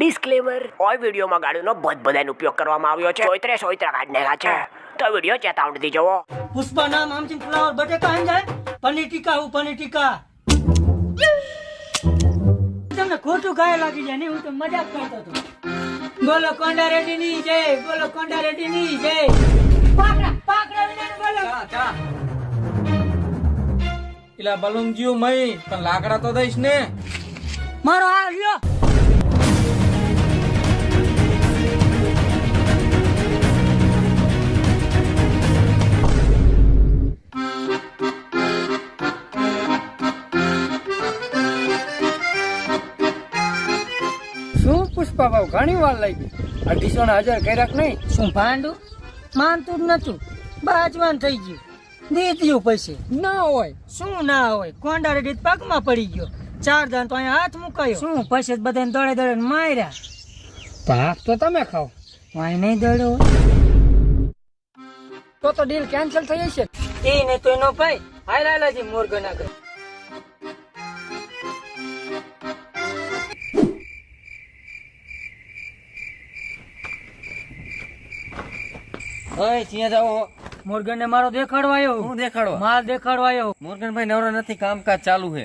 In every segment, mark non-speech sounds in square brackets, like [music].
Disclaimer ઓય વિડીયોમાં ગાડીનો બધાનો ઉપયોગ કરવામાં આવ્યો છે. સોયત્રે સોયત્રા કાઢ નાખ્યા છે. તો વીડિયો ચેતાવણીથી જવો. પુષ્પા નામ આમથી ફ્લાવર બટેકા આમ જાય. પનીર ટીકા હું પનીર ટીકા. તમને ખોટું ગાય લાગી જાય ને હું તો મજાક કરતો હતો. બોલો કોંડા રેડી ની જય બોલો કોંડા રેડી ની જય. પાકડા પાકડા વિના બોલો. પેલા બલુંગજીઓ મય પણ લાકડા તો દઈશ ને. મારો આ લ્યો ઘણી વાર લાગી. અઢીસો ને હજાર કર્યા નહીં? શું ભાંડું? માનતું જ નતું બાજવાન થઈ ગયું. દે દીધું પૈસે ના હોય. શું ના હોય? કોંડા રેડી પગમાં પડી ગયો. ચાર દાન તો અહીંયા હાથ મુકાયો. શું? પૈસે બધાને દોડે દોડે માર્યા. પાક તો તમે ખાઓ. વાય નહીં દોડ્યો તો તો ડીલ કેન્સલ થઈ જશે એ નહીં તો એનો ભાઈ હાય લાલાજી મોરગન આગળ ઓય ત્યાં જાઓ. મોરગન ને મારો દેખાડવાયો હું દેખાડવા? માલ દેખાડવાયો મોરગનભાઈ નવરો નથી કામકાજ ચાલુ છે.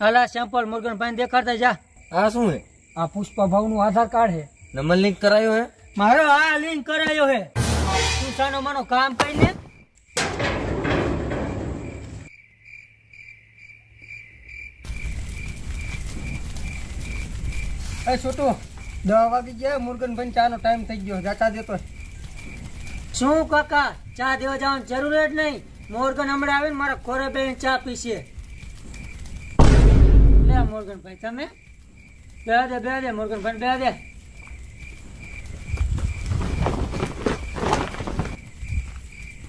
અલા સેમ્પલ મોર્ગન ભાઈ દેખાડતા જા. આ શું હે આ પુષ્પા ભાવનું આધાર કાર્ડ છે. નંબર લિંક કરાયો હે? મારો આ લિંક કરાયો હે તું સાનો માનો કામ કરીને. એ છોટું દવા વાગી ગયા મુરગન ભાઈ ચા નો ટાઈમ થઈ ગયો. જાતા દેતો શું કાકા? ચા દેવા જવાની જરૂર જ નહીં. મોરગન હમણાં આવીને મારા ખોરે બેન ચા પીશે. લે મોર્ગન ભાઈ, તમે? બે દે બે દે, મોર્ગન ભાઈ, બે દે.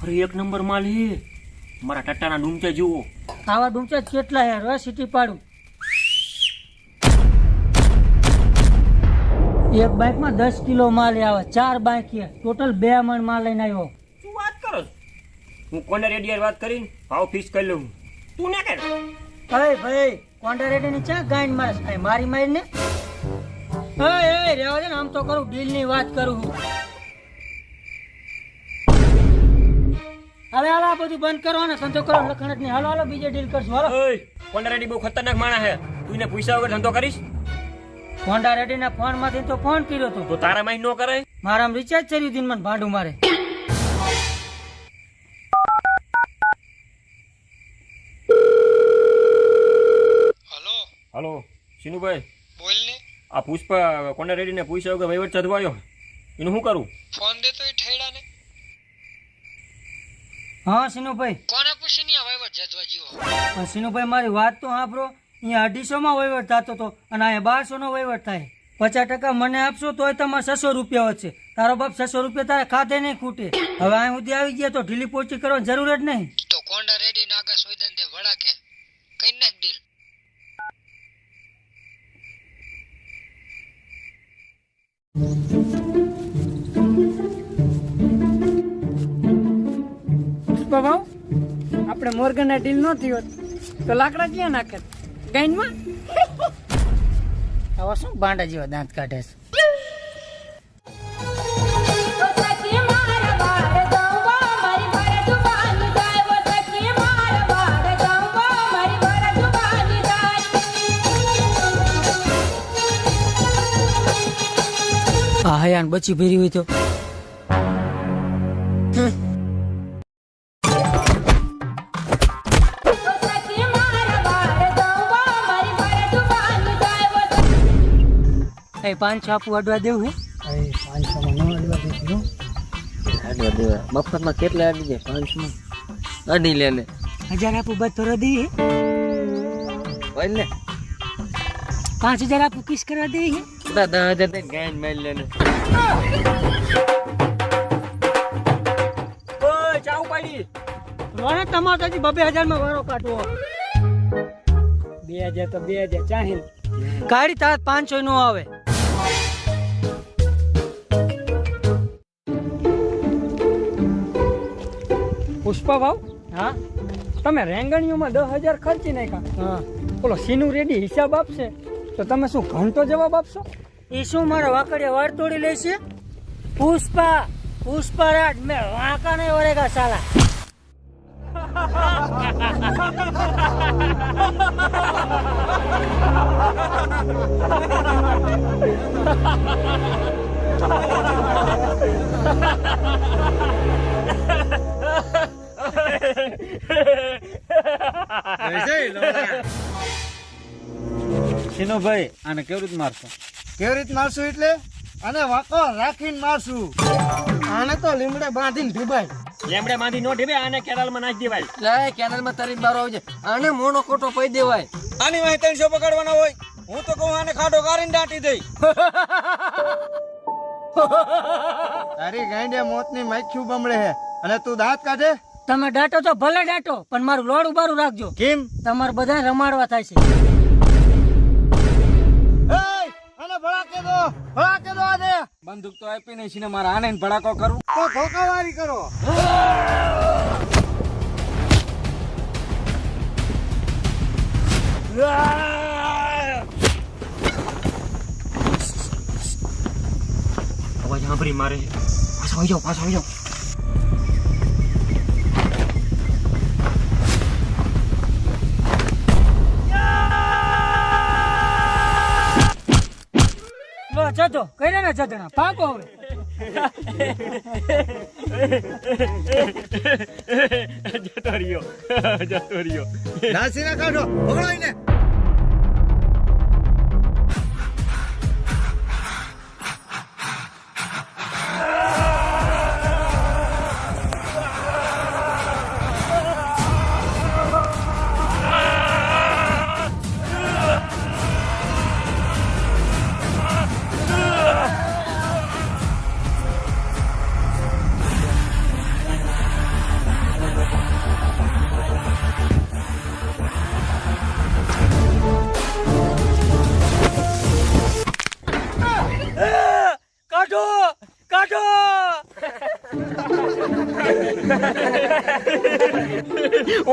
અરે, એક નંબર માલ હે. મારા ટટ્ટાના ડૂમચા જુઓ. આવા ડૂંચા કેટલા હે રોજ સિટી પાડું. એક બાઇકમાં દસ કિલો માલ આવે ચાર બાઇક ટોટલ બે મણ માલ લઈને આવ્યો. શું વાત કરો. હું કોને રેડિયર વાત કરીને? ભાવ ફિક્સ કરી લઉં. તું ના કર. અરે ભાઈ કોન્ટ્રા રેડી ની ચા ગાઈન મારસ અરે મારી મારી ને? એ એ રેવા દે ને આમ તો કરું ડીલની વાત કરું હવે હાલો બધું બંધ કરો ને ધંધો કરો લખણ જ નહીં હાલો હાલો બીજે ડીલ કરશું. હાલો. ઓય કોને રેડી બહુ ખતરનાક માણસ હે તું એને પૈસા વગર ધંધો કરીશ? કોન્ડા રેડી ના ફોનમાંથી તો ફોન કર્યો તો. તો તારા માં નો કરાય? મારા રિચાર્જ કર્યું દિન મને ભાંડું મારે. હલો? હલો સિનુભાઈ બોલ ને. આ પુષ્પ કોને રેડીને પૂછ્યો કે વહીવટ ચદવાયો એનું શું કરું? ફોન દે તો એ ઠેડા ને. હા સિનુભાઈ કોને પૂછી નહીં વહીવટ જજવા જીવો? સિનુભાઈ મારી વાત તો સાંભળો. અહીંયા અઢીસો માં વહીવટ થતો હતો અને અહીંયા બારસો નો વહીવટ થાય. પચાસ ટકા મને આપશો તોય તમારે છસો રૂપિયા વધશે. તારો બાપ છસો રૂપિયા તારે ખાધે નહીં ખૂટે. હવે અહીં સુધી આવી ગયા તો ઢીલી પોચી કરવાની જરૂર જ નહીં. તો કોંડા રેડી નાગા સોયદન તે વડાકે કઈ નાખ ડીલ પુષ્પા ભાવ આપણે મોર્ગન ના ડીલ ન થયો હોત તો લાકડા ક્યાં નાખે ગાઈનમાં હવે શું ભાંડા જેવા દાંત કાઢે છે? આ હયાન બચી ભેરી હોય તો એ આપું છાપું અડવા દેવું હે? પાંચસો માં ન અડવા આડવા દેવા. મફતમાં કેટલા આડી જાય પાંચમાં અડી લે ને હજાર આપું બધ તો રદી બોલ ને? પાંચ હજાર આપું કિસ કરવા દે હે? બધા દસ હજાર દઈને ગાયન મારી લે ને ચા ઉપાડી રોણે તમારે હજી બબે હજારમાં વારો કાઢવો. બે હજાર તો બે હજાર. ચાહીને કાઢી તાર પાંચસો નો આવે. પુષ્પા ભાવ હા. તમે રેંગણીઓમાં દસ હજાર ખર્ચી નાખ્યા. હા. ઓલો સીનું રેડી હિસાબ આપશે. તો તમે શું ઘંટો જવાબ આપશો? એ શું મારા વાકડીએ વાળ તોડી લેશે પુષ્પા પુષ્પરાજ મેં વાંકા નહીં વળેગા સાલા. [laughs] ભાઈ આને કેવી રીતે મારશું? કેવી રીત મારશું એટલે? અને વાકો રાખીને મારશું. આને તો લીમડે બાંધીને ડૂબાય લીમડે બાંધી નો ઢીબે આને કેરળમાં નાખી દેવાય. લે કેનલમાં તરીને બારો આવજે. આને મોનો કોટો પઈ દેવાય. આની વાંહે ત્રણસો પકડવાના હોય. હું તો કહું આને ખાડો કાઢીને દાટી દઈ. [laughs] તારી ગાંડે મોતની માખ્યું બમડે હે. અને તું દાંત કાઢે? તમે ડાટો તો ભલે ડાટો પણ મારું લોડ ઉભારું રાખજો. કેમ? તમારે બધા રમાડવા થાય છે. બંદૂક તો આપી નહીં છે ને મારે આને ભડાકો કરું તો ધોકાવારી કરો. અવાજ સાંભળી મારે. પાછો આવી જાઓ પાછો આવી જાઓ. લો જતો કર્યા ને જતણા પાકો હવે. જતો રહ્યો. જતો રહ્યો. નાસીને કાઢો પકડો એને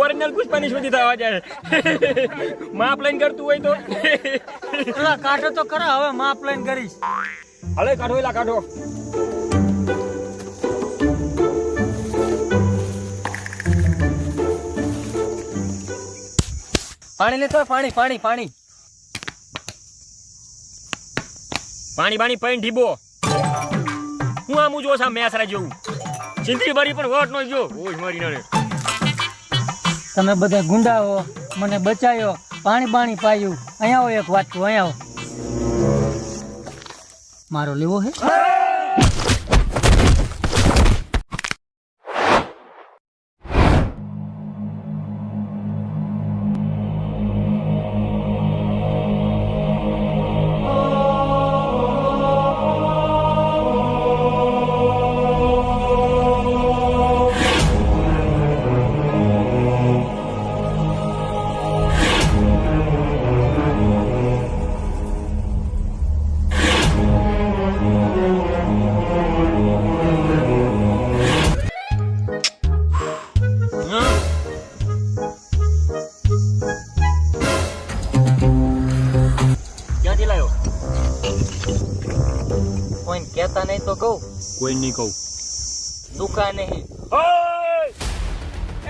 ઓરિજિનલ પુષ્પાની સુધી થવા જાય. માપ લઈને કરતું હોય તો. કાઢો તો ખરા હવે માપ લઈને કરીશ. હલે કાઢો એલા કાઢો. પાણી લેતો પાણી પાણી પાણી. પાણી પાણી પૈન ઢીબો. હું આમ જો સા મેસરા જેવું. ચિંતી ભરી પણ વોટ નો જો ઓય મારી નાને તમે બધા ગુંડા હો મને બચાયો પાણી પાણી પાયું. અહીંયા આવો એક વાત કહું, અહીંયા આવો. મારો લેવો હે?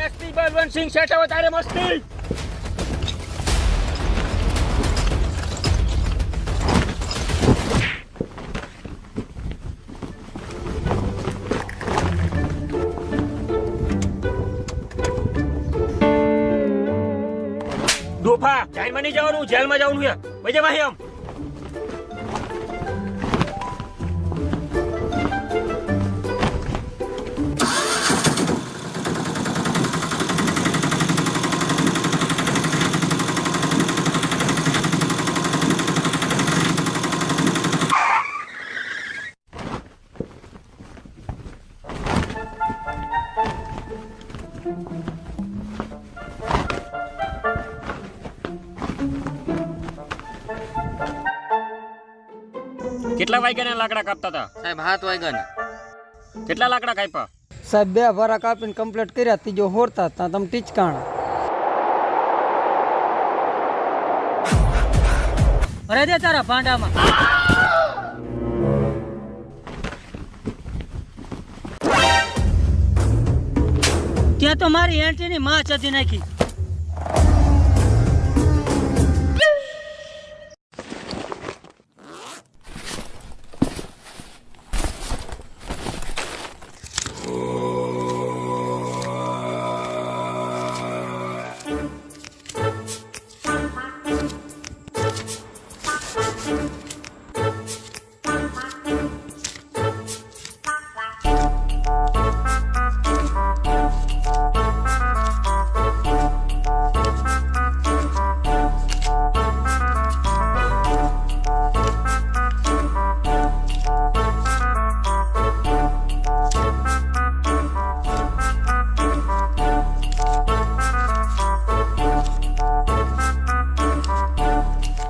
એસપી બલવંતસિંહ શેઠાવત તારે મસ્તી. દોફા જાનમાં નહીં જવાનું, જેલમાં જવાનું યાર મજા માહી આમ. કેટલા વાગ્યાના લાકડા કાપતા હતા? સાહેબ સાત વાગ્યાના. કેટલા લાકડા કાપ્યા? સાહેબ બે ભરા કાપીને કમ્પ્લીટ કર્યા ત્રીજો હોરતા હતા તમે ટીચકાણા. ભરે દે તારા ભાંડામાં. ત્યાં તો મારી એન્ટ્રીની માં ચધી નાખી.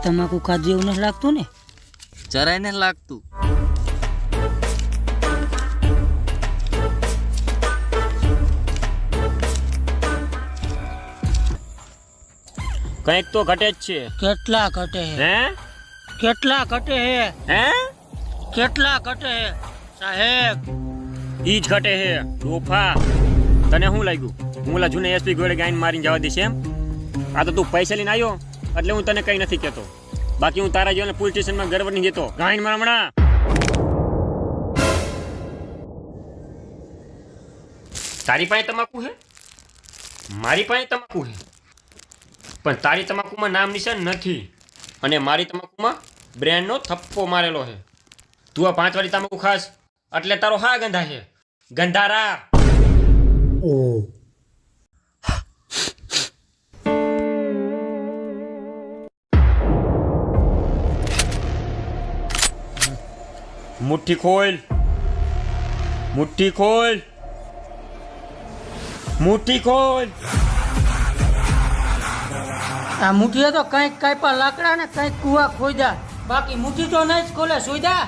તમાકુ ખાધું એવું નથી લાગતું ને? જરાય ને લાગતું. કંઈક તો ઘટે જ છે. કેટલા ઘટે હે? કેટલા ઘટે હે? હે? કેટલા ઘટે હે? સાહેબ. ઈ જ ઘટે હે. રોફા તને શું લાગ્યું? હું ઓલા જૂને એસપી ગોળે ગાઈને મારીને જવા દઈશ એમ? આ તો તું પૈસા લઈને આવ્યો? એટલે હું તને કઈ નથી કહેતો. બાકી હું તારા જેવાને પોલીસ સ્ટેશનમાં ગરબડ નહીં જતો ગાઈન માર હમણાં. તારી પાસે તમાકુ હે? મારી પાસે તમાકુ હે. પણ તારી તમાકુમાં નામ નિશાન નથી. અને મારી તમાકુમાં બ્રેન્ડનો થપ્પો મારેલો છે તું આ પાંચ વાળી તમાકુ ખાસ. એટલે તારો હા ગંધા છે ગંધારા. મુઠ્ઠી ખોલ મુઠ્ઠી ખોલ મુઠ્ઠી ખોલ આ મુઠીએ તો કંઈક પણ લાકડા ને કંઈક કુવા ખોદ્યા બાકી મુઠી તો નહીં જ ખોલે સોયદા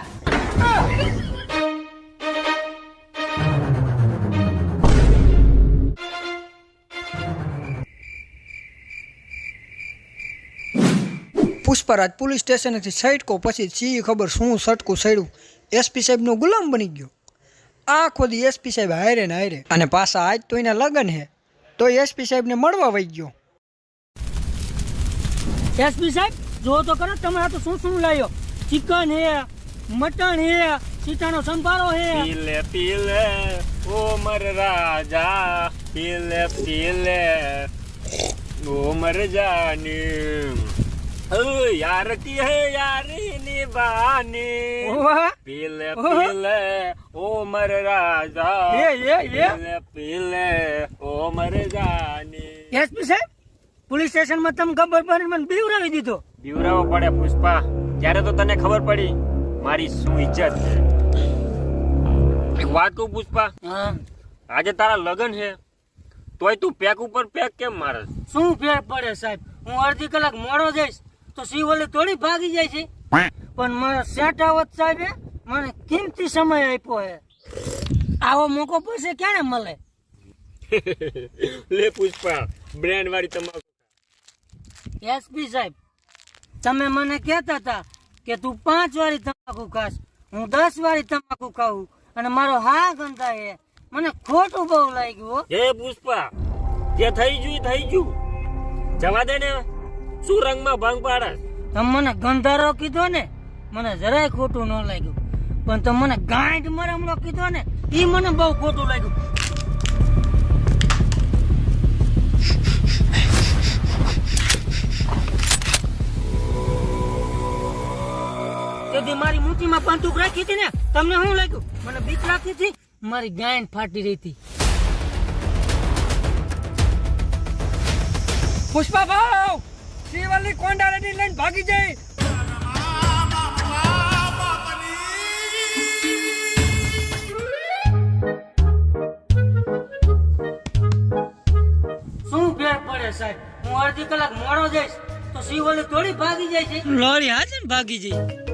પુષ્પરાજ પોલીસ સ્ટેશનેથી સટકો પછી સી ખબર શું સટકું સડ્યું એસપી સાહેબનો ગુલામ બની ગયો. આખો દી એસપી સાહેબ હારે ને હારે અને પાછા આજ તો એના લગ્ન હે. તો એસપી સાહેબને મળવા વહી ગયો. એસપી સાહેબ જો તો કરો તમારા તો શું શું લાવ્યો ચિકન હે મટન હે સીતાનો સંભારો હે. પીલે પીલે ઓ મર રાજા પીલે પીલે ઓ મર જાની યાર કી હે યારી? વાહ પીલે પીલે ઓમર રાજા એ, એ, એ. પીલે પીલે ઓમર મર જાની એસપી સાહેબ પોલીસ સ્ટેશનમાં તમે ખબર પડી મને બીવરાવી દીધો. બીવરાવો પડે પુષ્પા. ત્યારે તો તને ખબર પડી મારી શું ઇજ્જત છે? એક વાત કહું પુષ્પા? હા. આજે તારા લગન છે. તોય તું પેક ઉપર પેક કેમ મારે શું ફેર પડે સાહેબ? હું અડધી કલાક મોડો જઈશ તો સિવલે થોડી ભાગી જાય છે. પણ મારા સેટ આવત સાહેબે મને કિંમતી સમય આપ્યો હે. આવો મોકો પછી ક્યારે મળે? [laughs] લે પુષ્પા બ્રેન્ડ વાળી તમાકુ એસપી સાહેબ તમે મને કહેતા હતા કે તું પાંચ વાળી તમાકુ ખાસ હું દસ વાળી તમાકુ ખાઉં અને મારો હા ગંધા હે. મને ખોટું બહુ લાગ્યું હે. પુષ્પા જે થઈ ગયું થઈ ગયું. જવા દે ને શું રંગમાં ભંગ પાડે? તમે મને ગંધારો કીધો ને મને જરાય ખોટું ન લાગ્યું. પણ તમે મને ગાંઠ મરમલો કીધો ને એ મને બહુ ખોટું લાગ્યું. તેથી મારી મૂઠીમાં બંદૂક રાખી હતી ને, તમને શું લાગ્યું? મને બીક લાગતી હતી, મારી ગાયન ફાટી રહી હતી. પુષ્પા ભાવ શ્રીવલ્લી કોંડા રેડી લઈને ભાગી જાય સાહેબ, હું અડધી કલાક મોડો જઈશ, તો શિવલી થોડી ભાગી જાય છે. લોરી હાજર ભાગી જઈ